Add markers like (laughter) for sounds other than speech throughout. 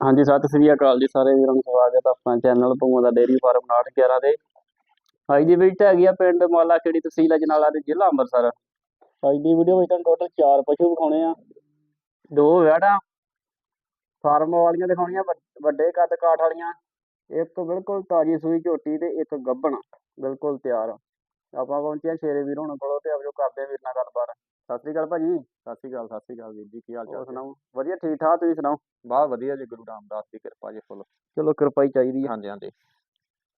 ਹਾਂਜੀ ਸਤਿ ਸ੍ਰੀ ਅਕਾਲ ਜੀ ਸਾਰੇ ਵੀਰਾਂ ਨੂੰ ਸਵਾਗਤ ਹੈ ਆਪਣਾ ਚੈਨਲ ਭੂਮਾ ਦਾ ਡੇਰੀ ਫਾਰਮ 911 ਦੇ ਅੱਜ ਦੀ ਵਿਜ਼ਿਟ ਹੈਗੀ ਆ ਪਿੰਡ ਮਾਲਾ ਖੇੜੀ ਤਹਿਸੀਲ ਅਜਨਾਲਾ ਦੇ ਜ਼ਿਲ੍ਹਾ ਅੰਮ੍ਰਿਤਸਰ। ਅੱਜ ਦੀ ਵੀਡੀਓ ਵਿੱਚ ਤੁਹਾਨੂੰ ਟੋਟਲ 4 ਪਸ਼ੂ ਵਿਖਾਉਣੇ ਆ। ਦੋ ਵੈੜਾਂ ਫਾਰਮ ਵਾਲੀਆਂ ਦਿਖਾਉਣੀਆਂ ਵੱਡ- ਕੱਦ ਕਾਠ ਵਾਲੀਆਂ ਇੱਕ ਬਿਲਕੁਲ ਤਾਜੀ ਸੂਈ ਝੋਟੀ ਤੇ ਇੱਕ ਗੱਭਣ ਬਿਲਕੁਲ ਤਿਆਰ। ਆਪਾਂ ਪਹੁੰਚੇ ਆ ਸ਼ੇਰੇ ਵੀਰ ਹੁਣ ਕੋਲੋਂ ਤੇ ਆਜੋ ਕਰਦੇ ਵੀਰ ਨਾਲ ਗੱਲਬਾਤ। ਸਤਿ ਸ੍ਰੀ ਅਕਾਲ ਭਾਜੀ। ਸਤਿ ਸ਼੍ਰੀ ਅਕਾਲ ਸਤਿ ਸ਼੍ਰੀ ਅਕਾਲ ਵੀਰ ਜੀ ਕੀ ਹਾਲ ਚਾਲ ਸੁਣਾਓ? ਵਧੀਆ ਠੀਕ ਠਾਕ ਤੁਸੀਂ ਸੁਣਾਓ? ਬਹੁਤ ਵਧੀਆ ਜੀ ਗੁਰੂ ਰਾਮਦਾਸ ਦੀ ਕਿਰਪਾ ਜੀ ਫੁੱਲ। ਚਲੋ ਕਿਰਪਾ ਹੀ ਚਾਹੀਦੀ ਹੈ ਹਾਂਜੀ ਹਾਂਜੀ।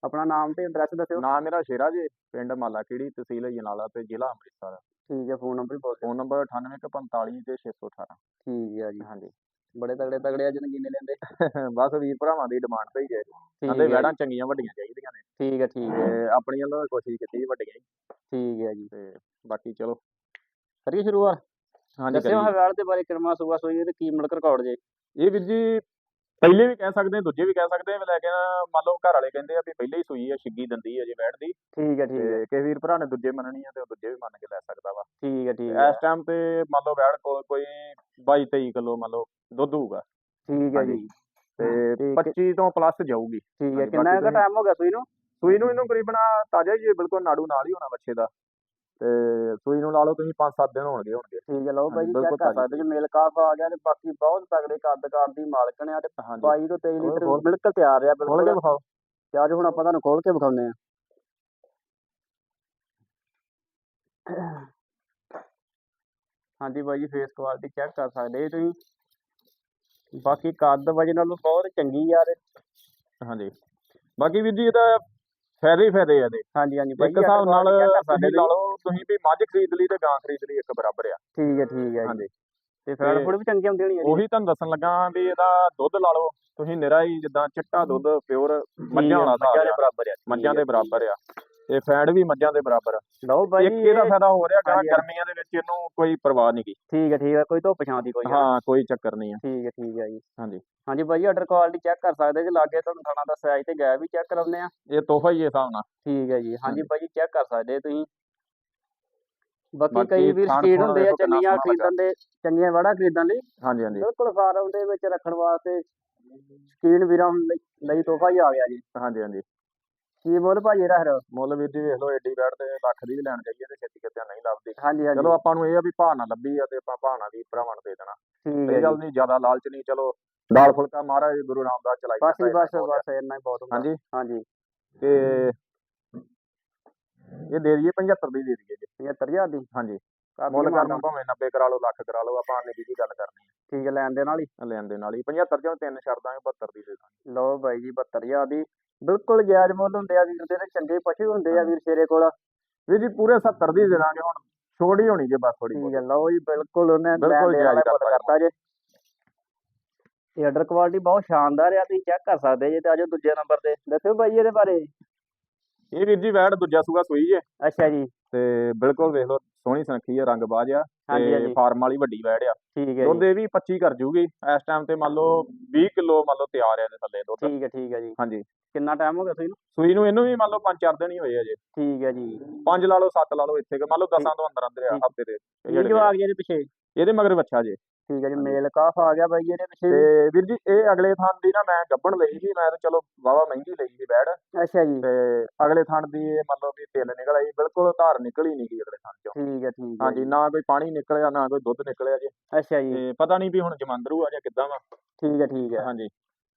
ਆਪਣਾ ਨਾਮ ਤੇ ਐਡਰੈਸ ਦੱਸਿਓ। ਨਾਮ ਮੇਰਾ ਸ਼ੇਰਾ ਜੀ ਪਿੰਡ ਮਾਲਾਖੇੜੀ ਤਹਿਸੀਲ ਜਨਾਲਾ ਤੇ ਜ਼ਿਲ੍ਹਾ ਅੰਮ੍ਰਿਤਸਰ। ਠੀਕ ਹੈ ਫੋਨ ਨੰਬਰ ਵੀ ਬੋਲ ਦਿਓ। ਫੋਨ ਨੰਬਰ 9845 ਤੇ 618 ਠੀਕ ਹੈ ਜੀ। ਹਾਂਜੀ। ਬੜੇ ਤਗੜੇ ਤਗੜੇ ਅੱਜ ਨਗੀਨੇ ਲੈਂਦੇ। (laughs) ਬਸ ਵੀਰ ਭਰਾਵਾਂ ਦੀ ਡਿਮਾਂਡ ਤੇ ਹੀ ਹੈ ਕਹਿੰਦੇ ਵੈੜਾਂ ਚੰਗੀਆਂ ਵੱਡੀਆਂ ਚਾਹੀਦੀਆਂ ਨੇ। ਠੀਕ ਹੈ ਠੀਕ ਹੈ ਆਪਣੀਆਂ ਵੱਲੋਂ ਕੋਸ਼ਿਸ਼ ਕੀਤੀ ਵੱਡੀਆਂ ਠੀਕ ਹੈ ਜੀ। ਤੇ ਬਾਕੀ ਚਲੋ। ਕਰੀਏ ਸ਼ੁਰੂਆਤ? ਹਾਂਜੀ ਦੱਸਿਓ ਕਰੀਏ। ਹਵਾਲ ਦੇ ਬਾਰੇ ਕਿਰਮਾ ਸੁਬਾ ਸੋਈ ਤੇ ਕੀ ਮਿਲਕ ਰਿਕਾਰਡ ਜੇ? ਇਹ ਵੀਰ ਜੀ ਪਹਿਲੇ ਵੀ ਕਹਿ ਸਕਦੇ ਦੂਜੇ ਵੀ ਕਹਿ ਸਕਦੇ ਆ ਲੇਕਿਨ ਮੰਨ ਲਓ ਘਰ ਵਾਲੇ ਕਹਿੰਦੇ ਆ ਵੀ ਪਹਿਲੇ ਹੀ ਸੂਈ ਆ ਛਿੱਗੀ ਦੰਦੀ ਆ ਜੇ ਵੈੜ ਦੀ ਠੀਕ ਹੈ ਠੀਕ ਹੈ ਤੇ ਕਿਸੇ ਵੀਰ ਭਰਾ ਨੇ ਦੂਜੇ ਮੰਨਣੀ ਆ ਤੇ ਉਹ ਦੂਜੇ ਵੀ ਮੰਨ ਕੇ ਲੈ ਸਕਦਾ ਵਾ। ਠੀਕ ਹੈ ਠੀਕ ਹੈ ਇਸ ਟਾਈਮ ਤੇ ਮੰਨ ਲਓ ਵੈੜ ਕੋਲ ਕੋਈ 22 23 ਕਿਲੋ ਮੰਨ ਲਓ ਦੁੱਧ ਹੋਊਗਾ। ਠੀਕ ਹੈ ਹਾਂਜੀ। ਜੀ ਤੇ ਤੇ ਕਿ- 25 ਤੋਂ ਪਲੱਸ ਜਾਊਗੀ। ਠੀਕ ਹੈ ਹਾਂਜੀ, ਕਿੰਨਾ ਕੁ ਟਾਈਮ ਹੋ ਗਿਆ ਸੂਈ ਨੂੰ? ਸੂਈ ਨੂੰ ਇਹਨੂੰ ਕਰੀਬਨ ਤਾਜ਼ਾ ਹੀ ਹੈ ਬਿਲਕੁਲ ਨਾੜੂ ਨਾਲ ਹੀ ਹੋਣਾ ਬੱਚੇ ਦਾ। ਤੇ ਸੂਈ ਨੂੰ ਲਾ ਲਓ ਤੁਸੀਂ 5-7 ਦਿਨ ਹੋਣਗੇ ਹੋਣਗੇ। ਠੀਕ ਹੈ ਲਓ ਹਾਂਜੀ, ਚੈੱਕ ਕਰ ਸਕਦੇ ਜੀ ਮੇਲ ਕਾਫ ਆ ਗਿਆ ਤੇ ਬਾਕੀ ਬਹੁਤ ਤਗੜੇ ਕੱਦ ਕਾਠ ਦੀ ਮਾਲਕਣ ਆ ਤੇ ਹਾਂਜੀ। 22 ਤੋਂ 23 ਲੀਟਰ ਮਿਲਕ ਤਿਆਰ ਆ ਖੋਲ ਬਿਲਕੁਲ। ਕੇ ਵਿਖਾਓ। ਤੇ ਅੱਜ ਹੁਣ ਆਪਾਂ ਤੁਹਾਨੂੰ ਖੋਲ ਕੇ ਵਿਖਾਉਂਦੇ ਆ ਹਾਂਜੀ ਬਾਈ ਜੀ ਫੇਸ ਕੁਆਲਿਟੀ ਚੈੱਕ ਕਰ ਸਕਦੇ ਤੁਸੀਂ। ਬਾਕੀ ਕੱਦ ਵਜਨ ਨਾਲੋਂ ਬਹੁਤ ਚੰਗੀ ਆ ਤੇ। ਹਾਂਜੀ। ਬਾਕੀ ਵੀਰ ਜੀ ਇਹਦਾ ਫਾਇਦੇ ਹੀ ਫਾਇਦੇ ਆ ਇਹਦੇ। ਹਾਂਜੀ ਹਾਂਜੀ ਇੱਕ ਹਿਸਾਬ ਨਾਲ ਤੁਸੀਂ ਲਾ ਲਓ ਤੁਸੀਂ ਵੀ ਮੱਝ ਖਰੀਦ ਲਈ ਤੇ ਗਾਂ ਖਰੀਦ ਲਈ ਇੱਕ ਬਰਾਬਰ ਆ। ਠੀਕ ਹੈ ਠੀਕ ਹੈ ਹਾਂਜੀ। ਤੇ ਫੈਟ ਫੂਡ ਵੀ ਚੰਗੀ ਹੁੰਦੀ ਹੋਣੀ ਉਹੀ ਤੁਹਾਨੂੰ ਦੱਸਣ ਲੱਗਾ ਵੀ ਇਹਦਾ ਦੁੱਧ ਲਾ ਲਓ। ਤੁਸੀਂ ਨਿਰਾ ਹੀ ਜਿੱਦਾਂ ਚਿੱਟਾ ਦੁੱਧ ਪਿਓਰ ਮੱਝਾਂ ਵਾਲਾ ਮੱਝਾਂ ਦੇ। ਬਰਾਬਰ ਆ ਮੱਝਾਂ ਦੇ ਬਰਾਬਰ ਆ। ਤੇ ਫੈਟ ਵੀ ਮੱਝਾਂ ਦੇ ਬਰਾਬਰ ਆ। ਲਓ ਬਾਈ ਇੱਕ ਇਹਦਾ ਫਾਇਦਾ ਹੋ ਰਿਹਾ ਗਾ। ਗਰਮੀਆਂ ਦੇ ਵਿੱਚ ਇਹਨੂੰ ਕੋਈ ਪਰਵਾਹ ਨਹੀਂ ਗੀ। ਠੀਕ ਹੈ ਠੀਕ ਹੈ ਕੋਈ ਧੁੱਪ ਛਾਂ ਦੀ ਕੋਈ ਹਾਂ ਕੋਈ ਚੱਕਰ ਨਹੀਂ ਆ। ਠੀਕ ਹੈ ਠੀਕ ਹੈ ਜੀ। ਹਾਂਜੀ। ਹਾਂਜੀ ਬਾਈ ਆਰਡਰ ਕੁਆਲਿਟੀ ਚੈੱਕ ਕਰ ਸਕਦੇ ਜੀ ਲਾਗੇ ਤੁਹਾਨੂੰ ਥਾਣਾ ਦਾ ਸਾਈਜ਼ ਤੇ ਗੈਪ ਵੀ ਚੈੱਕ ਕਰਾਉਂਦੇ ਆ। ਇਹ ਤੋਹਫਾ ਹੀ ਹੈ ਹਿਸਾਬ ਨਾਲ। ਠੀਕ ਹੈ ਜੀ। ਹਾਂਜੀ। ਬਾਈ ਚੈੱਕ ਕਰ ਸਕਦੇ ਤੁਸੀਂ। ਬਾਕੀ ਕਈ ਵੀਰ ਖੂਣ ਹੁੰਦੇ ਆ ਚੰਗੀਆਂ। ਖਰੀਦਣ ਦੇ ਚੰਗੀਆਂ ਵੜਾ ਖਰੀਦਣ ਲਈ। ਹਾਂਜੀ ਹਾਂਜੀ। ਬਿਲਕੁਲ ਫਾਰਮ ਦੇ ਵਿੱਚ ਰੱਖਣ ਵਾਸਤੇ ਸਕੀਨ ਵੀਰਾਂ ਲਈ ਤੋਹਫਾ ਹੀ ਆ ਗਿਆ ਜੀ। ਹਾਂਜੀ ਹਾਂਜੀ। ਕੀ ਬੋਲ ਭਾਜੀ ਇਹਦਾ ਫਿਰ? ਮੁੱਲ ਵੀਰ ਜੀ ਵੇਖ ਲਓ ਏਡੀ ਬੈਡ ਤੇ ਲੱਖ ਦੀ ਵੀ ਲੈਣ ਜਾਈਏ ਤੇ ਛੇਤੀ ਕਿਤੇ ਨਹੀਂ ਲੱਭਦੀ। ਹਾਂਜੀ ਹਾਂਜੀ। ਚਲੋ ਆਪਾਂ ਨੂੰ ਇਹ ਆ ਵੀ ਭਾਅ ਨਾ ਲੱਭੀ ਆ ਤੇ ਆਪਾਂ ਭਾਅ ਨਾਲ ਵੀ ਭਰਾਵਾਂ ਨੂੰ ਦੇ ਦੇਣਾ। ਠੀਕ ਹੈ ਗੱਲ ਨਹੀਂ ਜ਼ਿਆਦਾ ਲਾਲਚ ਨਹੀਂ ਚਲੋ ਦਾਲ ਫੁਲਕਾ ਮਹਾਰਾਜ ਗੁਰੂ ਰਾਮਦਾਸ ਚਲਾਈ ਬਸ ਬਸ। ਬਸ ਇੰਨਾ ਹੀ ਬਹੁਤ ਹੁੰਦਾ। ਹਾਂਜੀ। ਹਾਂਜੀ। ਤੇ ਇਹ ਦੇ ਦਈਏ 75 ਦੀ ਦੇ ਦਈਏ ਜੀ। 75000 ਦੀ? ਹਾਂਜੀ। ਮੁੱਲ ਕਰਨ ਭਾਵੇਂ 90 ਕਰਾ ਲਓ ਲੱਖ ਕਰਾ ਲਓ ਆਪਾਂ ਨੇ ਜੀ ਗੱਲ ਕਰਨੀ ਠੀਕ ਹੈ ਲੈਣ ਦੇ ਨਾਲ ਹੀ ਹੈ ਲੈਣ ਦੇ ਨਾਲ ਹੀ 75 ਚੋਂ ਤਿੰਨ ਛੱਡ ਦਾਂਗੇ 72 ਦੀ ਦੇ ਦਾਂਗੇ। ਲਓ ਬਾਈ ਜੀ 72000 ਦੀ। ਬਿਲਕੁਲ ਜਾਇਜ਼ ਮੁੱਲ ਹੁੰਦੇ ਆ ਵੀਰ ਦੇ ਤੇ ਚੰਗੇ ਪਸ਼ੂ ਹੁੰਦੇ ਆ ਵੀਰ ਸ਼ੇਰੇ ਕੋਲ। ਵੀਰ ਜੀ ਪੂਰੇ 70 ਦੀ ਦੇ ਦਾਂਗੇ ਹੁਣ ਛੋੜ ਹੋਣੀ ਜੇ ਬਸ ਥੋੜੀ ਠੀਕ ਹੈ ਲਓ ਜੀ ਬਿਲਕੁਲ ਉਹਨੇ ਬਿਲਕੁਲ ਜਾਇਜ਼ ਕਰਤਾ ਜੇ। ਤੇ ਆਰਡਰ ਕੁਆਲਿਟੀ ਬਹੁਤ ਸ਼ਾਨਦਾਰ ਆ ਤੁਸੀਂ ਚੈੱਕ ਕਰ ਸਕਦੇ ਜੇ ਤੇ ਆਜੋ ਦੂਜੇ ਨੰਬਰ ਤੇ। ਦੱਸਿਓ ਬਾਈ ਇਹਦੇ ਬਾਰੇ। ਇਹ ਵੀਰ ਜੀ ਵੈੜ ਦੂਜਾ ਸੂਆ ਸੂਈ ਜੇ। ਅੱਛਾ ਜੀ। ਤੇ ਬਿਲਕੁਲ ਵੇਖ ਲਓ ਸੋਹਣੀ ਸੁਨੱਖੀ ਆ ਰੰਗ ਬਾਜ ਆ ਹਾਂਜੀ ਤੇ ਹਾਂਜੀ ਫਾਰਮ ਵਾਲੀ ਵੱਡੀ ਵੈੜ ਆ। ਠੀਕ ਹੈ ਦੁੱਧ ਜੀ। ਇਹ ਵੀ 25 ਕਰ ਜੂਗੀ ਇਸ ਟਾਈਮ ਤੇ ਮੰਨ ਲਓ 20 ਕਿਲੋ ਮੰਨ ਲਓ ਤਿਆਰ ਆ ਇਹਦੇ ਥੱਲੇ ਦੁੱਧ। ਠੀਕ ਹੈ ਠੀਕ ਹੈ ਜੀ। ਹਾਂਜੀ। ਕਿੰਨਾ ਟਾਈਮ ਹੋ ਗਿਆ ਤੁਸੀਂ ਨੂੰ? ਸੂਈ ਨੂੰ ਇਹਨੂੰ ਵੀ ਮੰਨ ਲਓ 5-4 ਦਿਨ ਹੀ ਹੋਏ ਅਜੇ ਠੀਕ ਹੈ ਜੀ। 5 ਲਾ ਲਓ 7 ਲਾ ਲਓ ਇੱਥੇ ਕੁ, ਮੰਨ ਲਓ 10 ਤੋਂ ਅੰਦਰ ਅੰਦਰ ਆ। ਹਫ਼ਤੇ ਦੇ। ਇਹ ਜਿਹੜੇ ਜਵਾਬ ਜੀ ਇਹਦੇ ਪਿੱਛੇ। ਇਹਦੇ ਮਗਰ ਬੱਚਾ ਜੇ। ਠੀਕ ਹੈ ਜੀ ਮੇਲ ਕਾਫ ਆ ਗਿਆ ਬਾਈ ਇਹਦੇ ਪਿੱਛੇ ਤੇ। ਵੀਰ ਜੀ ਇਹ ਅਗਲੇ ਥਾਂ ਦੀ ਨਾ ਮੈਂ ਗੱਬਣ ਲਈ ਸੀ ਮੈਂ ਤਾਂ ਚਲੋ ਵਾਵਾ ਮਹਿੰਗੀ ਲਈ ਸੀ ਬੈੜ ਅੱਛਾ ਜੀ। ਤੇ ਅਗਲੇ ਥਾਂ ਦੀ ਇਹ ਮੰਨ ਲਓ ਵੀ ਤਿਲ ਨਿਕਲ ਆਈ ਬਿਲਕੁਲ ਧਾਰ ਨਿਕਲੀ ਨਹੀਂ ਗਈ ਅਗਲੇ ਥਾਂ ਚੋਂ। ਠੀਕ ਹੈ ਠੀਕ ਹੈ ਹਾਂਜੀ ਨਾ ਕੋਈ ਪਾਣੀ ਨਿਕਲਿਆ ਨਾ ਕੋਈ ਦੁੱਧ ਨਿਕਲਿਆ ਜੇ। ਅੱਛਾ ਜੀ। ਤੇ ਪਤਾ ਨਹੀਂ ਵੀ ਹੁਣ ਜਮੰਦਰੂ ਆ ਜਾਂ ਕਿੱਦਾਂ ਵਾ। ਠੀਕ ਹੈ ਠੀਕ ਹੈ। ਹਾਂਜੀ।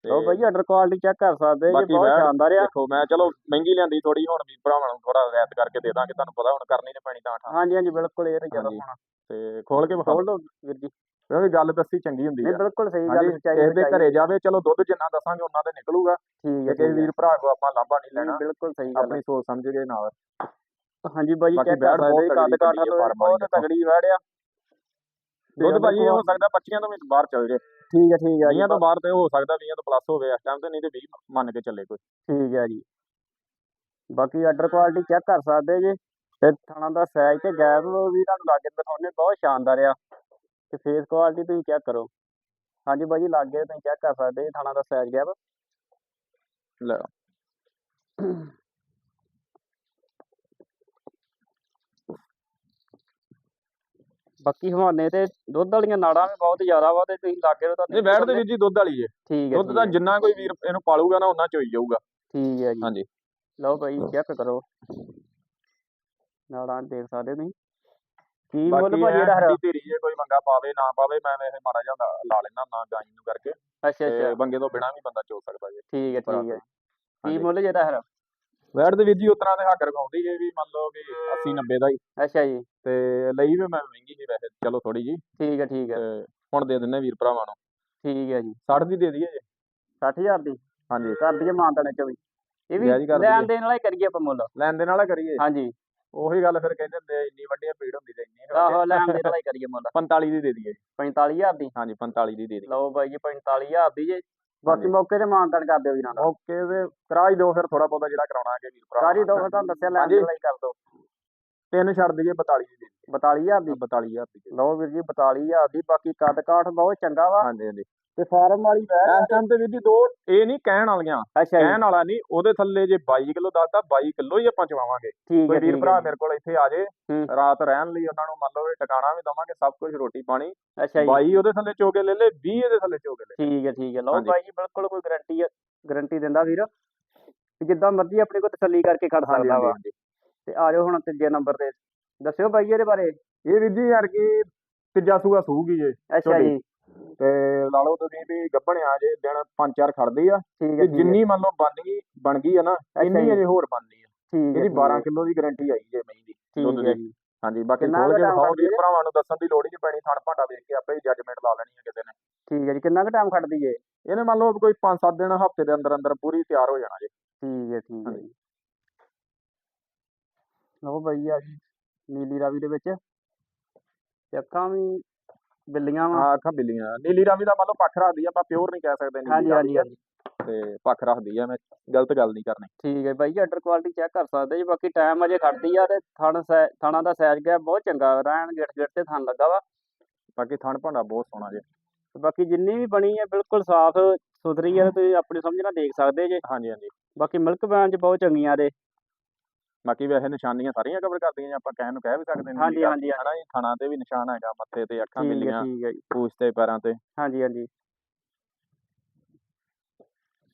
ਲਓ ਬਾਈ ਆਰਡਰ ਕੁਆਲਿਟੀ ਚੈੱਕ ਕਰ ਸਕਦੇ ਜੀ ਬਾਕੀ ਬਹੁਤ ਸ਼ਾਨਦਾਰ ਆ। ਦੇਖੋ ਮੈਂ ਚਲੋ ਮਹਿੰਗੀ ਲਿਆਂਦੀ ਥੋੜੀ ਹੁਣ ਵੀ ਭਰਾਵਾਂ ਨੂੰ ਥੋੜਾ ਰਿਆਇਤ ਕਰਕੇ ਦੇ ਦਾਂਗੇ ਤੁਹਾਨੂੰ ਪਤਾ ਹੁਣ ਕਰਨੀ ਤੇ ਪੈਣੀ ਤਾਂ ਠਾ ਹਾਂਜੀ ਹਾਂਜੀ ਬਿਲਕੁਲ ਇਹ ਤਾਂ। ਹੁਣ ਤੇ ਖੋਲ ਕੇ ਵਿਖਾਓ। ਲਓ ਵੀਰ ਜੀ। ਕਿਉਂਕਿ ਗੱਲ ਦੱਸੀ ਚੰਗੀ ਹੁੰਦੀ ਨਹੀਂ ਆ ਬਿਲਕੁਲ ਸਹੀ ਗੱਲ ਸੱਚਾਈ ਕਿਸੇ ਦੇ। ਘਰੇ ਜਾਵੇ ਚਲੋ ਦੁੱਧ ਜਿੰਨਾ ਦੱਸਾਂਗੇ ਉਹਨਾਂ ਦੇ ਨਿਕਲੂਗਾ। ਠੀਕ ਹੈ ਹੈ। ਵੀਰ ਭਰਾ ਕੋ ਆਪਾਂ ਲਾਂਭਾ ਨਹੀਂ ਨਹੀਂ, ਲੈਣਾ ਬਿਲਕੁਲ ਸਹੀ ਗੱਲ ਆਪਣੀ ਸੋਚ ਸਮਝ ਕੇ ਨਾਲ। ਹੈ ਹਾਂਜੀ ਬਾਈ ਚੈੱਕ ਕਰ ਬਹੁਤ ਸਕਦੇ ਕੱਦ ਤਗੜੀ ਕਾਠ ਬਹੁਤ ਵੈੜ ਆ। ਦੁੱਧ ਭਾਜੀ ਹੋ ਸਕਦਾ 25 ਤੋਂ ਵੀ ਬਾਹਰ ਚੱਲ ਜੇ। ਠੀਕ ਹੈ ਠੀਕ ਹੈ ਜੀ। 20 ਤੋਂ ਬਾਹਰ ਤੇ ਹੋ ਸਕਦਾ 20 ਤੋਂ ਪਲੱਸ ਹੋਵੇ ਇਸ ਟਾਈਮ ਤੇ ਨਹੀਂ ਤੇ 20 ਮੰਨ ਕੇ ਚੱਲੇ ਕੋਈ। ਠੀਕ ਹੈ ਜੀ। ਬਾਕੀ ਆਰਡਰ ਕੁਆਲਿਟੀ ਚੈੱਕ ਕਰ ਸਕਦੇ ਜੇ। ਤੇ ਥਾਣਾ ਦਾ ਸਾਈਜ਼ ਤੇ ਗੈਪ ਵੀ ਤੁਹਾਨੂੰ ਲਾਗੇ ਦਿਖਾਉਣੇ ਬਹੁਤ ਸ਼ਾਨਦਾਰ ਆ। ਤੇ ਫੇਸ ਕੁਆਲਿਟੀ ਤੁਸੀਂ ਚੈੱਕ ਕਰੋ। ਹਾਂਜੀ ਬਾਈ ਜੀ ਲਾਗੇ ਤੁਸੀਂ ਚੈੱਕ ਕਰ ਸਕਦੇ ਜੇ ਥਾਣਾ ਦਾ ਸਾਈਜ਼ ਗੈਪ ਲੈ ਬਾਕੀ ਹਵਾਨੇ ਤੇ ਦੁੱਧ ਵਾਲੀਆਂ ਨਾੜਾਂ ਵੀ ਬਹੁਤ ਜ਼ਿਆਦਾ ਵਾ ਤੇ ਤੁਸੀਂ ਲਾਗੇ ਤਾਂ ਨਹੀਂ ਵੈੜ ਦੇ ਵੀਰ ਜੀ ਦੁੱਧ ਵਾਲੀ ਏ। ਠੀਕ ਹੈ ਦੁੱਧ ਦਾ ਜਿੰਨਾ ਕੋਈ ਵੀਰ ਇਹਨੂੰ ਪਾਲੂਗਾ ਨਾ ਉਹਨਾਂ ਚੋਈ ਜਾਊਗਾ। ਠੀਕ ਹੈ ਜੀ। ਹਾਂਜੀ। ਲਓ ਭਾਈ ਚੈੱਕ ਕਰੋ। ਨਾੜਾਂ ਦੇਖ ਸਕਦੇ ਤੁਸੀਂ। ਕੀ ਮੁੱਲ ਭਾਜੀ ਇਹਦਾ ਹਰਾ? ਧੀਰੀ ਜੇ ਕੋਈ ਮੰਗਾ ਪਾਵੇ ਨਾ ਪਾਵੇ ਮੈਂ ਵੈਸੇ ਮਾੜਾ ਜਿਹਾ ਲਾ- ਲੈਣਾ ਨਾ ਗਾਈ ਨੂੰ ਕਰਕੇ। ਅੱਛਾ ਅੱਛਾ। ਬੰਗੇ ਤੋਂ ਬਿਨਾ ਵੀ ਬੰਦਾ ਚੋ ਸਕਦਾ ਜੇ। ਠੀਕ ਹੈ ਠੀਕ ਹੈ। ਕੀ। ਮੁੱਲ ਜਿਹਦਾ ਹਰਾ? ਵੈੜ ਦੇ ਵੀਰ ਜੀ ਉਤਰਾਂ ਦੇ ਹੱਕ ਰਖਾਉਂਦੀ ਜੇ ਵੀ ਮੰਨ ਲਓ ਕਿ 80 90 ਦਾ ਹੀ। ਅੱਛਾ ਜੀ। ਤੇ ਲਈ ਵੀ ਮੈਂ ਮਹਿੰਗੀ ਸੀ ਵੈਸੇ ਚਲੋ ਥੋੜੀ ਜੀ ਠੀਕ ਹੈ ਠੀਕ ਹੈ। ਹੁਣ ਦੇ ਦਿੰਨੇ ਵੀਰ ਭਰਾਵਾਂ ਨੂੰ। ਠੀਕ ਹੈ ਜੀ। 60 ਦੀ ਦੇ ਦਈਏ ਜੇ। 60000 ਦੀ? ਹਾਂਜੀ। ਕਰ ਦਈਏ ਮਾਨਤਾਨੇ ਚ ਵੀ। ਇਹ ਵੀ ਲੈਣ। ਦੇਣ ਵਾਲਾ ਹੀ ਕਰੀਏ ਆਪਾਂ ਮੁੱਲ। ਲੈਣ ਦੇ ਨਾਲ ਕਰੀਏ। ਹਾਂਜੀ। ਉਹੀ ਗੱਲ ਫਿਰ ਕਹਿੰਦੇ ਹੁੰਦੇ ਇੰਨੀ ਵੱਡੀ ਭੀੜ ਹੁੰਦੀ ਤੇ ਇੰਨੀ ਆਹੋ ਲੈਣ ਦੇਣ ਵਾਲਾ ਹੀ ਕਰੀਏ ਮੁੱਲ। 45 ਦੀ ਦੇ ਦਈਏ। 45000 ਦੀ? ਹਾਂਜੀ 45 ਦੀ ਦੇ ਦਈਏ। ਲਓ ਬਾਈ ਜੀ 45000 ਦੀ ਜੇ। ਬਾਕੀ। ਮੌਕੇ ਤੇ ਮਾਨਤਾਨ ਕਰ ਦਿਓ ਵੀਰਾਂ ਦਾ। ਓਕੇ ਤੇ ਕਰਾ ਹੀ ਦਿਓ ਫਿਰ ਥੋੜਾ ਬਹੁਤਾ ਜਿਹੜਾ ਕਰਾਉਣਾ ਹੈ ਵੀਰ ਭਰਾ। ਸਾਰੀ ਦੋ ਤੁਹਾਨੂੰ ਦੱਸਿਆ ਲੈਣ ਵਾਲਾ ਹੀ ਕਰ ਦਿਓ। ਤਿੰਨ ਛੱਡ ਦਈਏ 42 ਦੀ। ਦੇ ਦਈਏ 42000 ਦੀ? 42000 ਦੀ ਦੇ। ਲਓ ਵੀਰ ਜੀ 42000 ਦੀ ਬਾਕੀ ਕੱਦ ਕਾਠ ਬਹੁਤ ਚੰਗਾ ਵਾ। ਹਾਂਜੀ ਹਾਂਜੀ। ਤੇ ਫਾਰਮ ਵਾਲੀ ਬੈਠ ਇਸ ਟਾਈਮ ਤੇ ਵੀਰ ਜੀ ਦੋ ਇਹ ਨਹੀਂ ਕਹਿਣ ਵਾਲੀਆਂ। ਅੱਛਾ ਜੀ। ਕਹਿਣ ਵਾਲਾ ਨਹੀਂ ਉਹਦੇ ਥੱਲੇ ਜੇ 22 ਕਿਲੋ ਦੱਸਦਾ 22 ਕਿਲੋ ਹੀ ਆਪਾਂ ਚਵਾਵਾਂਗੇ। ਕੋਈ ਵੀਰ ਭਰਾ ਮੇਰੇ ਕੋਲ ਇੱਥੇ ਆ ਜੇ। ਰਾਤ ਰਹਿਣ ਲਈ ਉਹਨਾਂ ਨੂੰ ਮੰਨ ਲਓ ਇਹ ਟਿਕਾਣਾ ਵੀ ਦਵਾਂਗੇ ਸਭ ਕੁਝ ਰੋਟੀ ਪਾਣੀ। ਅੱਛਾ ਜੀ। 22 ਉਹਦੇ ਥੱਲੇ ਚੋਕੇ ਲੈ ਲੈ 20 ਇਹਦੇ ਥੱਲੇ ਚੋਕੇ ਲੈ ਠੀਕ ਹੈ ਠੀਕ ਹੈ। ਲਓ। ਬਾਈ ਜੀ ਬਿਲਕੁਲ ਕੋਈ ਗਾਰੰਟੀ ਗਾਰੰਟੀ ਦਿੰਦਾ ਵੀਰ। ਜਿੱਦਾਂ ਮਰਜ਼ੀ ਆਪਣੇ ਕੋਲ ਤਸੱਲੀ ਕਰਕੇ ਖੜ ਸਕਦਾ ਵਾ। ਤੇ ਆ ਜਾਓ ਹੁਣ ਤੀਜੇ ਨੰਬਰ ਤੇ। ਦੱਸਿਓ ਬਾਈ ਇਹਦੇ ਬਾਰੇ। ਇਹ ਵੀਰ ਜੀ ਯਾਰ ਕੀ ਤੀਜਾ ਸੂਆ ਸੂਗੀ ਜੇ। ਅੱਛਾ। ਜੀ। ਤੇ ਲਾ ਲਓ ਤੁਸੀਂ ਵੀ ਗੱਭਣ ਆ ਜੇ ਦਿਨ ਪੰਜ ਚਾਰ ਖੜਦੀ ਆ ਠੀਕ ਹੈ ਤੇ ਜਿੰਨੀ ਮੰਨ ਲਓ ਬਣ ਗਈ ਬਣ ਗਈ ਆ ਨਾ ਇੰਨੀ ਜੀ। ਅਜੇ ਹੋਰ ਬਣਨੀ ਆ। ਠੀਕ ਇਹਦੀ ਠੀਕ 12 ਹੈ, ਕਿਲੋ ਦੀ ਗਾਰੰਟੀ ਆਈ ਜੇ ਮਹੀਂ ਦੀ ਦੁੱਧ ਦੀ। ਜੀ। ਹਾਂਜੀ ਬਾਕੀ ਖੋਲ ਕੁ ਵੀਰ ਹੈ? ਭਰਾਵਾਂ ਨੂੰ ਦੱਸਣ ਦੀ ਲੋੜ ਹੀ ਨਹੀਂ ਪੈਣੀ ਥਣ ਭਾਂਡਾ ਵੇਖ ਕੇ ਆਪੇ ਹੀ ਜੱਜਮੈਂਟ ਲਾ ਲੈਣੀ ਆ ਕਿਸੇ ਨੇ। ਠੀਕ ਹੈ ਜੀ ਕਿੰਨਾ ਕੁ ਟਾਈਮ ਖੜਦੀ ਏ? ਇਹਨੇ ਮੰਨ ਲਓ ਕੋਈ 5-7 ਦਿਨ ਹਫ਼ਤੇ ਦੇ ਅੰਦਰ ਅੰਦਰ ਪੂਰੀ ਤਿਆਰ ਹੋ ਜਾਣਾ ਜੇ। ਠੀਕ ਹੈ ਠੀਕ ਹੈ। ਜੀ। ਲਓ ਬਾਈ ਆ ਜੀ ਨੀਲੀ ਰਾਵੀ ਦੇ ਵਿੱਚ। ਤੇ ਅੱਖਾਂ ਵੀ ਬਿੱਲੀਆਂ ਵਾ। ਆ ਅੱਖਾਂ ਬਿੱਲੀਆਂ। ਨੀਲੀ ਰਾਵੀ ਦਾ ਮੰਨ ਲਓ ਪੱਖ ਰੱਖਦੀ ਆ ਆਪਾਂ ਪਿਓਰ ਨਹੀਂ ਕਹਿ ਸਕਦੇ ਨੀਲੀ ਹਾਂਜੀ ਰਾਵੀ ਹਾਂਜੀ ਹਾਂਜੀ। ਤੇ ਪੱਖ ਰੱਖਦੀ ਆ ਮੈਂ ਗਲਤ ਗੱਲ ਨਹੀਂ ਕਰਨੀ। ਠੀਕ ਹੈ ਬਾਈ ਆਰਡਰ ਕੁਆਲਿਟੀ ਚੈੱਕ ਕਰ ਸਕਦੇ ਜੀ ਬਾਕੀ ਟਾਈਮ ਅਜੇ ਖੜਦੀ ਆ ਤੇ ਥਣ ਸੈ- ਥਣਾਂ ਦਾ ਸਾਈਜ਼ ਗਿਆ ਬਹੁਤ ਚੰਗਾ ਰਹਿਣ ਗਿੱਟ ਗਿੱਟ ਤੇ ਥਣ ਲੱਗਾ ਵਾ। ਬਾਕੀ ਥਣ ਭਾਂਡਾ ਬਹੁਤ ਸੋਹਣਾ ਜੇ। ਤੇ ਬਾਕੀ ਜਿੰਨੀ ਵੀ ਬਣੀ ਹੈ ਬਿਲਕੁਲ ਸਾਫ਼ ਸੁਥਰੀ ਹੈ ਤੇ ਤੁਸੀਂ ਆਪਣੀ ਸਮਝ ਨਾਲ ਦੇਖ ਸਕਦੇ ਜੇ। ਹਾਂਜੀ ਹਾਂਜੀ। ਬਾਕੀ ਮਿਲਕ ਵੈਨ ਚ ਬਹੁਤ ਚੰਗੀਆਂ ਦੇ ਬਾਕੀ ਵੈਸੇ ਨਿਸ਼ਾਨੀਆਂ ਸਾਰੀਆਂ ਕਵਰ ਕਰਦੀਆਂ ਜੀ ਆਪਾਂ ਕਹਿਣ ਨੂੰ ਕਹਿ ਵੀ ਸਕਦੇ ਹਾਂਜੀ, ਨੀਲੀ ਹਾਂਜੀ, ਰਾਵੀ, ਹਨਾ ਜੀ ਥਣਾ ਤੇ ਵੀ ਨਿਸ਼ਾਨ ਹੈਗਾ ਮੱਥੇ ਤੇ ਅੱਖਾਂ ਠੀਕ ਹੈ ਜੀ। ਪੂਛ ਤੇ ਪੈਰਾਂ ਤੇ। ਹਾਂਜੀ ਹਾਂਜੀ।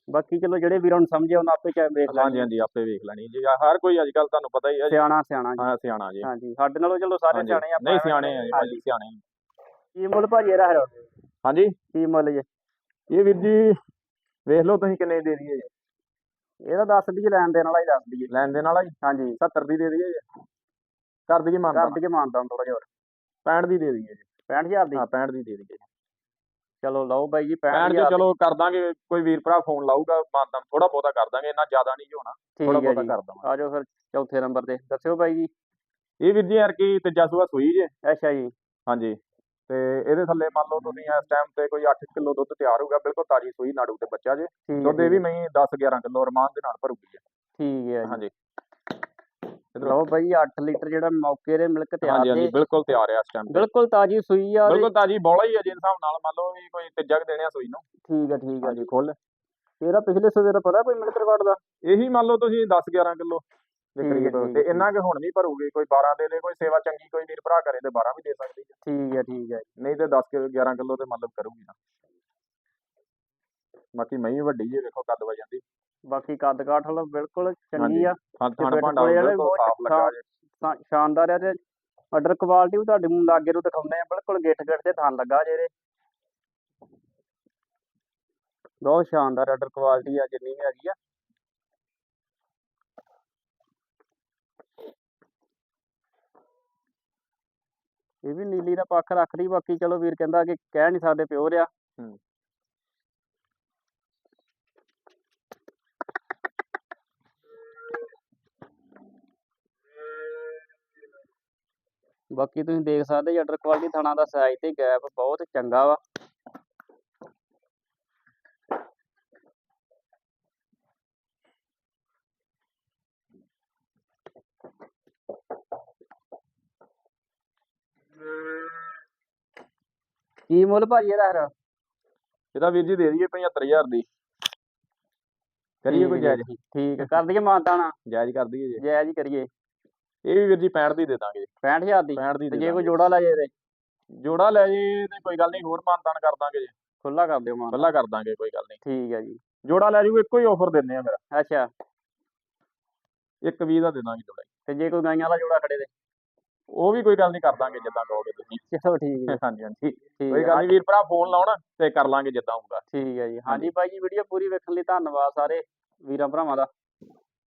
ਬਾਕੀ ਚਲੋ ਜਿਹੜੇ ਵੀਰਾਂ ਨੂੰ ਸਮਝੇ ਉਹਨਾਂ ਆਪੇ ਚਾਹੇ ਵੇਖ ਹਾਂਜੀ ਲੈਣ ਹਾਂਜੀ ਆਪੇ ਵੇਖ ਲੈਣੀ। ਜੀ ਹਰ ਕੋਈ ਅੱਜ ਕੱਲ ਤੁਹਾਨੂੰ ਪਤਾ ਹੀ ਹੈ ਸਿਆਣਾ ਸਿਆਣਾ ਜੀ। ਹਾਂ ਸਿਆਣਾ ਜੀ। ਹਾਂਜੀ ਸਾਡੇ ਨਾਲੋਂ ਚਲੋ ਸਾਰੇ ਹਾਂਜੀ। ਸਿਆਣੇ ਆਪਾਂ ਨਹੀਂ ਸਿਆਣੇ ਆ ਜੀ ਹਾਂਜੀ। ਭਾਜੀ ਸਿਆਣੇ ਕੀ ਮੁੱਲ ਭਾਜੀ ਇਹਦਾ ਹੈ ਹਾਂਜੀ। ਕੀ ਮੁੱਲ ਜੇ? ਇਹ ਵੀਰ ਜੀ ਵੇਖ ਲਓ ਤੁਸੀਂ ਕਿੰਨੇ ਦੇ ਦਈਏ ਜੀ। ਇਹਦਾ ਦੱਸ ਦਈਏ ਲੈਣ ਦੇਣ ਵਾਲਾ ਹੀ ਦੱਸ ਦਈਏ ਲੈਣ ਦੇਣ ਵਾਲਾ ਜੀ ਹਾਂਜੀ। 70 ਦੀ ਦੇ ਦਈਏ ਜੀ। ਕਰ ਦਈਏ ਮੰਨ ਕਰ ਦਈਏ ਮਾਨਦਾਨ ਥੋੜਾ ਜਿਹਾ ਹੋਰ? 65 ਦੀ ਦੇ ਦਈਏ ਜੀ। 65000 ਦੀ? ਹਾਂ 65 ਦੀ ਦੇ ਦਈਏ। ਚਲੋ ਲਓ ਬਾਈ ਜੀ 65 65000 ਚ ਚਲੋ ਕਰ ਦਾਂਗੇ। ਕੋਈ ਵੀਰ ਭਰਾ ਫੋਨ ਲਾਊਗਾ ਮੰਨਦਾ ਥੋੜਾ ਬਹੁਤਾ ਕਰ ਦਾਂਗੇ ਇੰਨਾ ਜ਼ਿਆਦਾ ਨਹੀਂ ਹੋਣਾ। ਥੋੜਾ ਹੈ ਬਹੁਤਾ ਕਰ ਦਵਾਂਗੇ। ਆ ਜਾਓ ਫਿਰ ਚੌਥੇ ਨੰਬਰ ਤੇ। ਦੱਸਿਓ ਬਾਈ ਜੀ। ਇਹ ਵੀਰ ਜੀ ਯਾਰ ਕੀ ਤੀਜਾ ਸੂਆ ਸੂਈ ਜੇ? ਅੱਛਾ ਜੀ। ਹਾਂਜੀ। ਤੇ ਇਹਦੇ ਥੱਲੇ ਮੰਨ ਲਓ ਤੁਸੀਂ ਇਸ ਟਾਈਮ ਤੇ ਕੋਈ 8 ਕਿਲੋ ਦੁੱਧ ਤਿਆਰ ਹੋਊਗਾ ਬਿਲਕੁਲ ਤਾਜੀ ਸੂਈ ਨਾੜੂ ਤੇ ਬੱਚਾ ਜੇ ਦੁੱਧ ਇਹ ਵੀ ਮੈਂ 10 11 ਕਿਲੋ ਰਮਾਨ ਦੇ ਨਾਲ ਭਰੂਗੀ ਜੀ ਠੀਕ ਹੈ ਜੀ। ਹਾਂਜੀ। ਲਓ ਬਾਈ 8 ਲੀਟਰ ਜਿਹੜਾ ਮੌਕੇ ਦੇ ਮਿਲਕ ਤਿਆਰ ਹਾਂਜੀ ਹਾਂਜੀ ਜੇ। ਬਿਲਕੁਲ ਤਿਆਰ ਹੈ ਇਸ ਟਾਈਮ ਤੇ। ਬਿਲਕੁਲ ਤਾਜੀ ਸੂਈ ਆ ਬਿਲਕੁਲ ਤਾਜੀ ਬੋਲਾ ਹੀ ਹੈ ਜੇ ਹਿਸਾਬ ਨਾਲ ਮੰਨ ਲਓ ਵੀ ਕੋਈ ਤੀਜਾ ਕੁ ਦੇਣਿਆ ਸੂਈ ਨੂੰ। ਠੀਕ ਹੈ ਠੀਕ ਹੈ ਹਾਂਜੀ ਖੁੱਲ ਇਹਦਾ ਪਿਛਲੇ ਸਵੇਰ ਦਾ ਪਤਾ ਕੋਈ ਮਿਲਕ ਰਿਕਾਰਡ ਦਾ? ਇਹੀ ਮੰਨ ਲਓ ਤੁਸੀਂ 10 11 ਕਿਲੋ। ਦੇ ਠੀਕ ਹੈ, ਕਰੀਬ ਠੀਕ ਤੇ ਹੈ, ਇੰਨਾ ਕਿ ਹੁਣ ਵੀ ਭਰੂਗੀ ਕੋਈ 12 ਦੇ ਦੇ ਕੋਈ ਸੇਵਾ ਚੰਗੀ ਕੋਈ ਵੀਰ ਭਰਾ ਕਰੇ ਤੇ 12 ਵੀ ਦੇ ਸਕਦੀ ਹੈ। ਠੀਕ ਹੈ ਠੀਕ ਹੈ। ਨਹੀਂ ਤੇ 10 ਕਿ 11 ਕਿਲੋ ਤੇ ਮਤਲਬ ਕਰੂਗੀ ਨਾ। ਬਾਕੀ ਮਹੀਂ ਵੱਡੀ ਜੇ ਵੇਖੋ ਕੱਦ ਵਜਾਂਦੀ ਬਾਕੀ ਕੱਦ ਕਾਠ ਵੱਲੋਂ ਬਿਲਕੁਲ ਚੰਗੀ ਹਾਂਜੀ। ਆ। ਤੇ ਥਣ ਫਿਰ ਭਾਂਡਾ ਕੋਲੇ ਵਾਲੇ ਬਿਲਕੁਲ ਬਹੁਤ ਸਾਫ਼ ਲੱਗਾ ਸਾਫ਼- ਜੇ। ਸ਼ਾ- ਸ਼ਾਨਦਾਰ ਆ ਤੇ ਆਰਡਰ ਕੁਆਲਿਟੀ ਵੀ ਤੁਹਾਡੇ ਮੂੰਹ ਲਾਗੇ ਨੂੰ ਦਿਖਾਉਂਦੇ ਆ ਬਿਲਕੁਲ ਗਿੱਠ ਗਿੱਠ ਤੇ ਥਣ ਲੱਗਾ ਜੇ ਇਹਦੇ। ਬਹੁਤ ਸ਼ਾਨਦਾਰ ਆਰਡਰ ਕੁਆਲਿਟੀ ਆ ਜਿੰਨੀ ਵੀ ਹੈਗੀ ਆ। ਇਹ ਵੀ ਨੀਲੀ ਦਾ ਪੱਖ ਰੱਖਦੀ ਬਾਕੀ ਚਲੋ ਵੀਰ ਕਹਿੰਦਾ ਕਿ ਕਹਿ ਨਹੀਂ ਸਕਦੇ ਪਿਓਰ ਆ ਹੂੰ। ਬਾਕੀ ਤੁਸੀਂ ਦੇਖ ਸਕਦੇ ਆਰਡਰ ਕੁਆਲਿਟੀ ਥਣਾ ਦਾ ਸਾਈਜ਼ ਤੇ ਗੈਪ ਬਹੁਤ ਚੰਗਾ ਵਾ ਕੀ ਮੁੱਲ ਭਾਜੀ ਇਹਦਾ ਫਿਰ? ਇਹਦਾ ਵੀਰ ਜੀ ਦੇ ਦਈਏ 75000 ਦੀ। ਕਰੀਏ ਕੋਈ ਜਾਇਜ਼? ਠੀਕ ਕਰ ਦਈਏ ਮਾਨਤਾਣਾ ਜਾਇਜ਼ ਕਰ ਦਈਏ ਜੀ। ਜਾਇਜ਼ ਹੀ ਕਰੀਏ। ਇਹ ਵੀ ਵੀਰ ਜੀ 65 ਦੀ ਦੇ ਦਾਂਗੇ। 65000 ਦੀ? 65 ਦੀ ਦੇ ਜੇ ਕੋਈ ਜੋੜਾ ਲੈ ਜੇ ਤੇ? ਜੋੜਾ ਲੈ ਜੇ ਤੇ ਕੋਈ ਗੱਲ ਨਹੀਂ ਹੋਰ ਮਾਨਤਾਨ ਕਰ ਦਾਂਗੇ ਜੀ। ਖੁੱਲਾ ਕਰ ਦਿਓ ਮਾਨ ਪਹਿਲਾਂ ਕਰ ਦਾਂਗੇ ਕੋਈ ਗੱਲ ਨਹੀਂ। ਠੀਕ ਹੈ ਜੀ। ਜੋੜਾ ਲੈ ਜੂ ਇੱਕੋ ਹੀ ਆਫਰ ਦਿੰਦੇ ਆ ਮੇਰਾ। ਅੱਛਾ। ਇੱਕ 20 ਦਾ ਦੇ ਦਾਂਗੇ ਜੋੜਾ। ਤੇ ਜੇ ਕੋਈ ਗਾਈਆਂ ਦਾ ਜੋੜਾ ਖੜੇ ਤੇ? ਉਹ ਵੀ ਕੋਈ ਗੱਲ ਨਹੀਂ ਕਰ ਦਾਂਗੇ ਜਿੱਦਾਂ ਕਹੋਗੇ ਤੁਸੀਂ। ਚਲੋ ਠੀਕ ਹੈ। ਹਾਂਜੀ ਹਾਂਜੀ। ਠੀਕ ਕੋਈ ਗੱਲ ਨਹੀਂ ਵੀਰ ਭਰਾ ਫੋਨ ਲਾਉਣ ਤੇ ਕਰ ਲਾਂਗੇ ਜਿੱਦਾਂ ਹੋਊਗਾ। ਠੀਕ ਹੈ ਜੀ। ਹਾਂਜੀ। ਬਾਈ ਜੀ ਵੀਡੀਓ ਪੂਰੀ ਵੇਖਣ ਲਈ ਧੰਨਵਾਦ ਸਾਰੇ ਵੀਰਾਂ ਭਰਾਵਾਂ ਦਾ।